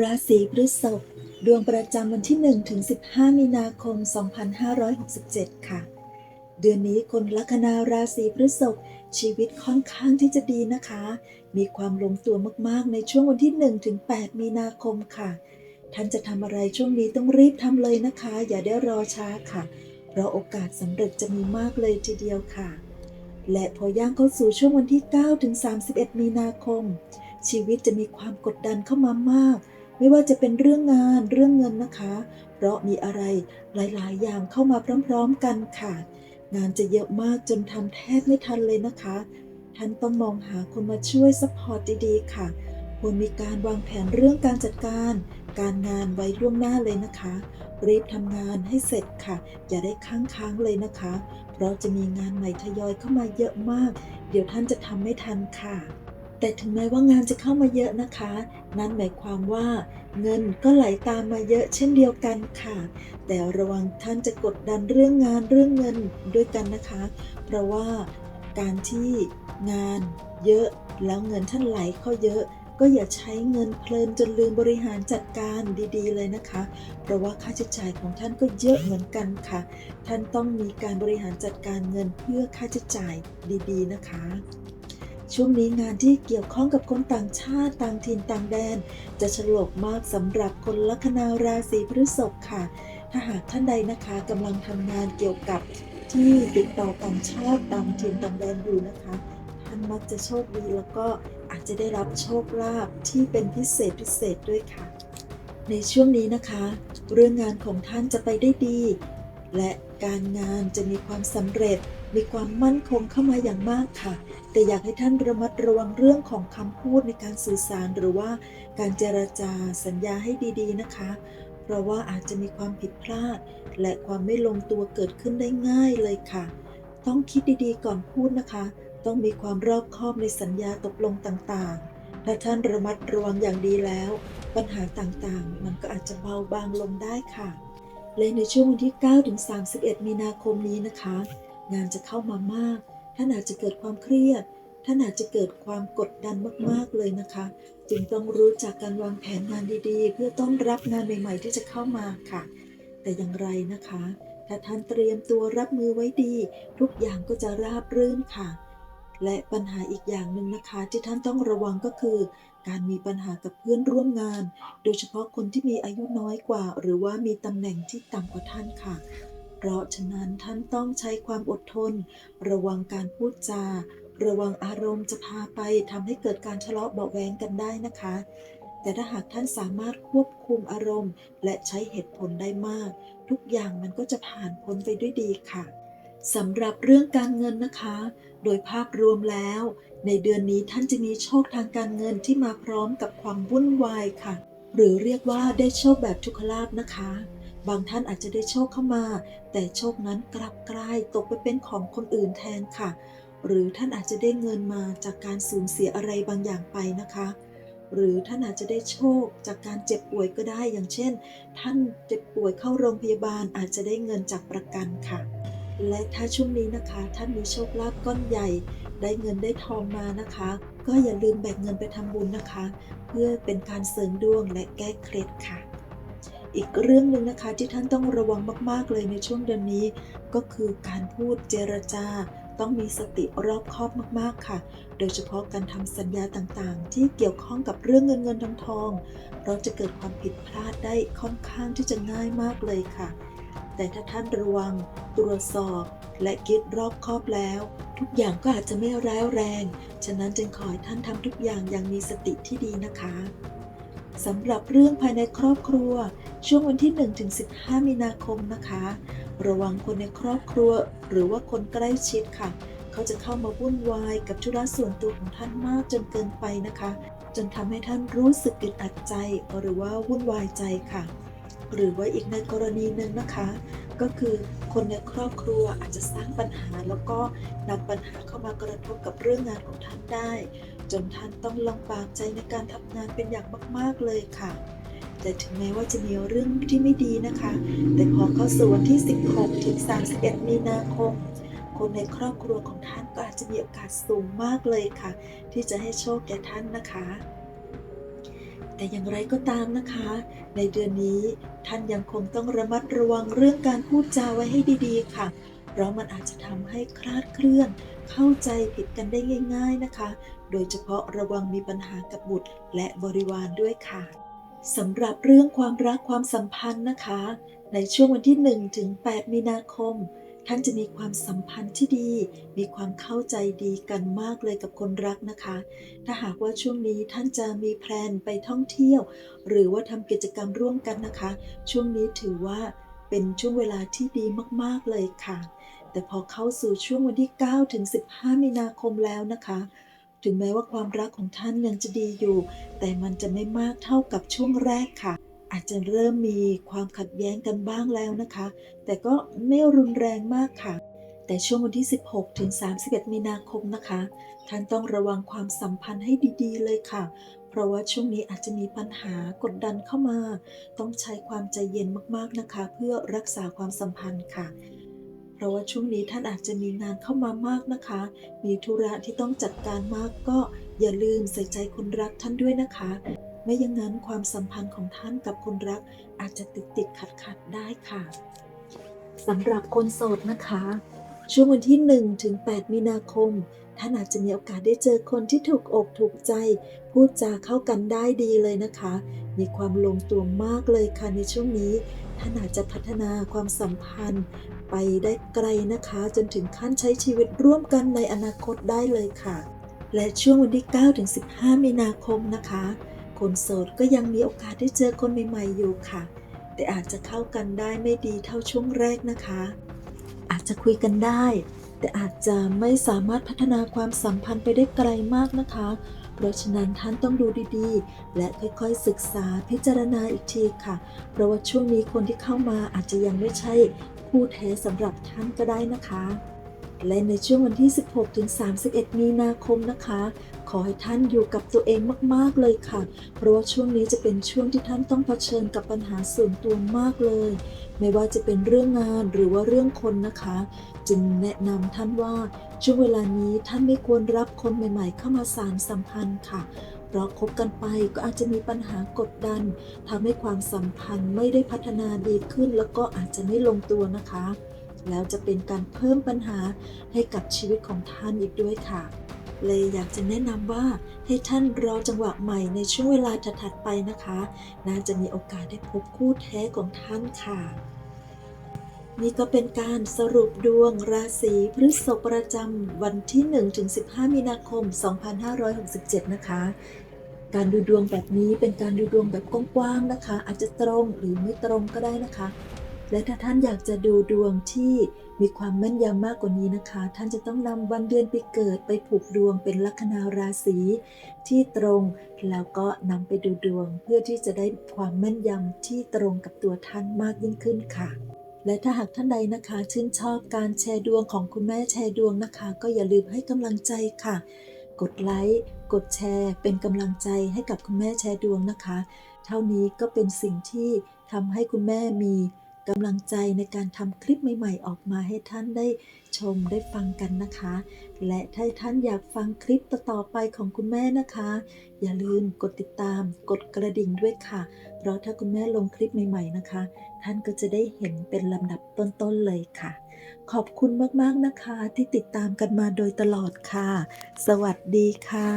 ราศีพฤษภดวงประจำวันที่ 1 ถึง 15 มีนาคม 2567 ค่ะ เดือนนี้คนลัคนาราศีพฤษภชีวิตค่อนข้างที่จะดีนะคะ มีความลงตัวมากๆ ในช่วงวันที่ 1 ถึง 8 มีนาคมค่ะ ท่านจะทำอะไรช่วงนี้ต้องรีบทำเลยนะคะ อย่าได้รอช้าค่ะ เพราะโอกาสสำเร็จจะมีมากเลยทีเดียวค่ะ และพอย่างเข้าสู่ช่วงวันที่ 9 ถึง 31 มีนาคม ชีวิตจะมีความกดดันเข้ามามาก ไม่ว่าจะเป็นเรื่องงานเรื่องเงินนะคะ เพราะมีอะไรหลายๆ อย่างเข้ามาพร้อม ๆ กันค่ะ งานจะเยอะมากจนทำแทบไม่ทันเลยนะคะ ท่านต้องมองหาคนมาช่วยซัพพอร์ตดีๆค่ะควรมีการวางแผนเรื่องการจัดการ การงานไว้ล่วงหน้าเลยนะคะ รีบทำงานให้เสร็จค่ะ อย่าได้ค้างค้างๆเลยนะคะ เพราะจะมีงานใหม่ทยอยเข้ามาเยอะมาก เดี๋ยวท่านจะทำไม่ทันค่ะ แต่ถึงแม้ว่างานจะเข้ามาเยอะนะคะ นั่นหมายความว่า เงินก็ไหลตามมาเยอะเช่นเดียวกันค่ะ แต่ระวังท่านจะกดดันเรื่องงานเรื่องเงินด้วยกันนะคะ เพราะว่าการที่งานเยอะแล้วเงินท่านไหลเข้าเยอะ ก็อย่าใช้เงินเพลินจนลืมบริหารจัดการดีๆเลยนะคะ เพราะว่าค่าใช้จ่ายของท่านก็เยอะเหมือนกันค่ะ ท่านต้องมีการบริหารจัดการเงินเพื่อค่าใช้จ่ายดีๆนะคะ ช่วงนี้งานที่เกี่ยวข้องกับคนต่างชาติต่างถิ่นต่างแดน จะฉลกมากสำหรับคนลัคนาราศีพฤษภค่ะ ถ้าหากท่านใดนะคะกำลังทำงานเกี่ยวกับที่ติดต่อต่างชาติต่างถิ่นต่างแดนอยู่นะคะท่านมักจะโชคดีแล้วก็อาจจะได้รับโชคลาภที่เป็นพิเศษพิเศษด้วยค่ะ ในช่วงนี้นะคะ เรื่องงานของท่านจะไปได้ดี และการงานจะมีความสำเร็จ มีความมั่นคงเข้ามาอย่างมากค่ะ แต่อยากให้ท่านระมัดระวังเรื่องของคำพูดในการสื่อสารหรือว่าการเจรจาสัญญาให้ดีๆนะคะ เพราะว่าอาจจะมีความผิดพลาด และความไม่ลงตัวเกิดขึ้นได้ง่ายเลยค่ะ ต้องคิดดีๆก่อนพูดนะคะ ต้องมีความรอบคอบในสัญญาตกลงต่างๆ ถ้าท่านระมัดระวังอย่างดีแล้ว ปัญหาต่างๆ มันก็อาจจะเบาบางลงได้ค่ะ และในช่วงวันที่9ถึง31 มีนาคมนี้นะคะ งานจะเข้ามามาก ท่านอาจจะเกิดความเครียด ท่านอาจจะเกิดความกดดันมากๆเลยนะคะ จึงต้องรู้จักการวางแผนงานดีๆ เพื่อต้อนรับงานใหม่ ๆ ที่จะเข้ามาค่ะ แต่อย่างไรนะคะ ถ้าท่านเตรียมตัวรับมือไว้ดี ทุกอย่างก็จะราบรื่นค่ะ และปัญหาอีกอย่างหนึ่งนะคะ ที่ท่านต้องระวังก็คือ การมีปัญหากับเพื่อนร่วมงาน โดยเฉพาะคนที่มีอายุน้อยกว่า หรือว่ามีตำแหน่งที่ต่ำกว่าท่านค่ะ เพราะฉะนั้นท่านต้องใช้ความอดทน ระวังการพูดจา ระวังอารมณ์จะพาไปทำให้เกิดการทะเลาะเบาแวงกันได้นะคะ แต่ถ้าหากท่านสามารถควบคุมอารมณ์ และใช้เหตุผลได้มาก ทุกอย่างมันก็จะผ่านพ้นไปด้วยดีค่ะสำหรับเรื่องการเงินนะคะ โดยภาพรวมแล้ว ในเดือนนี้ท่านจะมีโชคทางการเงินที่มาพร้อมกับความวุ่นวายค่ะ หรือเรียกว่าได้โชคแบบทุกขลาภนะคะ บางท่านอาจจะได้โชคเข้ามา แต่โชคนั้นกลับกลายตกไปเป็นของคนอื่นแทนค่ะ หรือท่านอาจจะได้เงินมาจากการสูญเสียอะไรบางอย่างไปนะคะ หรือท่านอาจจะได้โชคจากการเจ็บป่วยก็ได้ อย่างเช่น ท่านเจ็บป่วยเข้าโรงพยาบาลอาจจะได้เงินจากประกันค่ะ และถ้าช่วงนี้นะคะ ท่านมีโชคลาภก้อนใหญ่ ได้เงินได้ทองมานะคะ ก็อย่าลืมแบ่งเงินไปทำบุญนะคะ เพื่อเป็นการเสริมดวงและแก้เคล็ดค่ะ อีกเรื่องหนึ่งนะคะที่ท่านต้องระวังมาก ๆ เลยในช่วงเดือนนี้ ก็คือการพูดเจรจาต้องมีสติรอบคอบมากๆค่ะ โดยเฉพาะการทำสัญญาต่างๆ ที่เกี่ยวข้องกับเรื่องเงินเงินทองทองเราจะเกิดความผิดพลาดได้ค่อนข้างที่จะง่ายมากเลยค่ะ แต่ถ้าท่านระวังตรวจสอบ และคิดรอบคอบแล้ว ทุกอย่างก็อาจจะไม่ร้ายแรง ฉะนั้นจึงขอให้ท่านทำทุกอย่างอย่างมีสติที่ดีนะคะ สำหรับเรื่องภายในครอบครัว ช่วงวันที่ 1-15 มีนาคมนะคะ ระวังคนในครอบครัว หรือว่าคนใกล้ชิดค่ะ เขาจะเข้ามาวุ่นวายกับธุระส่วนตัวของท่านมากจนเกินไปนะคะ จนทำให้ท่านรู้สึกอึดอัดใจ หรือว่าวุ่นวายใจค่ะ หรือว่าอีกในกรณีหนึ่งนะคะ ก็คือคนในครอบครัวอาจจะสร้างปัญหาแล้วก็นำปัญหาเข้ามากระทบกับเรื่องงานของท่านได้ จนท่านต้องลำบากใจในการทำงานเป็นอย่างมาก ๆ เลยค่ะ แต่ถึงแม้ว่าจะมีเรื่องที่ไม่ดีนะคะ แต่พอเข้าสู่วันที่ 16 ถึง 31 มีนาคม คนในครอบครัวของท่านก็อาจจะมีโอกาสสูงมากเลยค่ะ ที่จะให้โชคแก่ท่านนะคะแต่อย่างไรก็ตามนะคะ ในเดือนนี้ท่านยังคงต้องระมัดระวังเรื่องการพูดจาไว้ให้ดีๆ ค่ะ เพราะมันอาจจะทำให้คลาดเคลื่อน เข้าใจผิดกันได้ง่าย ๆนะคะ โดยเฉพาะระวังมีปัญหากับบุตรและบริวารด้วยค่ะสำหรับเรื่องความรักความสัมพันธ์นะคะ ในช่วงวันที่1ถึง8มีนาคม ท่านจะมีความสัมพันธ์ที่ดี มีความเข้าใจดีกันมากเลยกับคนรักนะคะ ถ้าหากว่าช่วงนี้ท่านจะมีแพลนไปท่องเที่ยว หรือว่าทำกิจกรรมร่วมกันนะคะ ช่วงนี้ถือว่าเป็นช่วงเวลาที่ดีมากๆเลยค่ะ แต่พอเข้าสู่ช่วงวันที่9ถึง15 มีนาคมแล้วนะคะ ถึงแม้ว่าความรักของท่านยังจะดีอยู่ แต่มันจะไม่มากเท่ากับช่วงแรกค่ะ อาจจะเริ่มมีความขัดแย้งกันบ้างแล้วนะคะ แต่ก็ไม่รุนแรงมากค่ะ แต่ช่วงวันที่ 16 ถึง 31 มีนาคมนะคะ ท่านต้องระวังความสัมพันธ์ให้ดีๆ เลยค่ะ เพราะว่าช่วงนี้อาจจะมีปัญหากดดันเข้ามา ต้องใช้ความใจเย็นมากๆนะคะ เพื่อรักษาความสัมพันธ์ค่ะ เพราะว่าช่วงนี้ท่านอาจจะมีงานเข้ามามากนะคะ มีธุระที่ต้องจัดการมากก็อย่าลืมใส่ใจคนรักท่านด้วยนะคะ ไม่อย่างนั้นความสัมพันธ์ของท่านกับคนรักอาจจะติดติดขัดขัดได้ค่ะสำหรับคนโสดนะคะ ช่วงวันที่1ถึง8มีนาคม ท่านอาจจะมีโอกาสได้เจอคนที่ถูกอกถูกใจ พูดจาเข้ากันได้ดีเลยนะคะ มีความลงตัวมากเลยค่ะในช่วงนี้ท่านอาจจะพัฒนาความสัมพันธ์ ไปได้ไกลนะคะ จนถึงขั้นใช้ชีวิตร่วมกันในอนาคตได้เลยค่ะ และช่วงวันที่9ถึง15 มีนาคมนะคะ คนโสดก็ยังมีโอกาสได้เจอคนใหม่ๆอยู่ค่ะ แต่อาจจะเข้ากันได้ไม่ดีเท่าช่วงแรกนะคะ อาจจะคุยกันได้ แต่อาจจะไม่สามารถพัฒนาความสัมพันธ์ไปได้ไกลมากนะคะ เพราะฉะนั้นท่านต้องดูดีๆ และค่อยๆศึกษาพิจารณาอีกทีค่ะ เพราะว่าช่วงนี้คนที่เข้ามาอาจจะยังไม่ใช่ คู่แท้สำหรับท่านก็ได้นะคะ และในช่วงวันที่ 16ถึง31 มีนาคมนะคะ ขอให้ท่านอยู่กับตัวเองมากๆเลยค่ะ เพราะว่าช่วงนี้จะเป็นช่วงที่ท่านต้องเผชิญกับปัญหาส่วนตัวมากเลย ไม่ว่าจะเป็นเรื่องงานหรือว่าเรื่องคนนะคะ จึงแนะนำท่านว่าช่วงเวลานี้ท่านไม่ควรรับคนใหม่ ๆ เข้ามาสารสัมพันธ์ค่ะ เพราะคบกันไปก็อาจจะมีปัญหากดดันทำให้ความสัมพันธ์ไม่ได้พัฒนาดีขึ้น แล้วก็อาจจะไม่ลงตัวนะคะ แล้วจะเป็นการเพิ่มปัญหาให้กับชีวิตของท่านอีกด้วยค่ะ เลยอยากจะแนะนำว่าให้ท่านรอจังหวะใหม่ในช่วงเวลาถัดๆไปนะคะ น่าจะมีโอกาสได้พบคู่แท้ของท่านค่ะนี่ก็เป็นการสรุปดวงราศีพฤษภประจำวันที่ 1-15 มีนาคม 2567 นะคะ การดูดวงแบบนี้เป็นการดูดวงแบบกว้างๆนะคะ อาจจะตรงหรือไม่ตรงก็ได้นะคะ และถ้าท่านอยากจะดูดวงที่มีความแม่นยำมากกว่านี้นะคะ ท่านจะต้องนำวันเดือนปีเกิดไปผูกดวงเป็นลัคนาราศีที่ตรง แล้วก็นำไปดูดวงเพื่อที่จะได้ความแม่นยำที่ตรงกับตัวท่านมากยิ่งขึ้นค่ะ และถ้าหากท่านใดนะคะ ชื่นชอบการแชร์ดวงของคุณแม่แชร์ดวงนะคะ ก็อย่าลืมให้กำลังใจค่ะ กดไลค์ กดแชร์ เป็นกำลังใจให้กับคุณแม่แชร์ดวงนะคะ เท่านี้ก็เป็นสิ่งที่ทำให้คุณแม่มี กำลังใจในการทำคลิปใหม่ๆ ออกมาให้ท่านได้ชมได้ฟังกันนะคะ และถ้าท่านอยากฟังคลิปต่อๆไปของคุณแม่นะคะ อย่าลืมกดติดตาม กดกระดิ่งด้วยค่ะ เพราะถ้าคุณแม่ลงคลิปใหม่ ๆนะคะ ท่านก็จะได้เห็นเป็นลำดับต้นๆเลยค่ะ ขอบคุณมากๆนะคะที่ติดตามกันมาโดยตลอดค่ะ สวัสดีค่ะ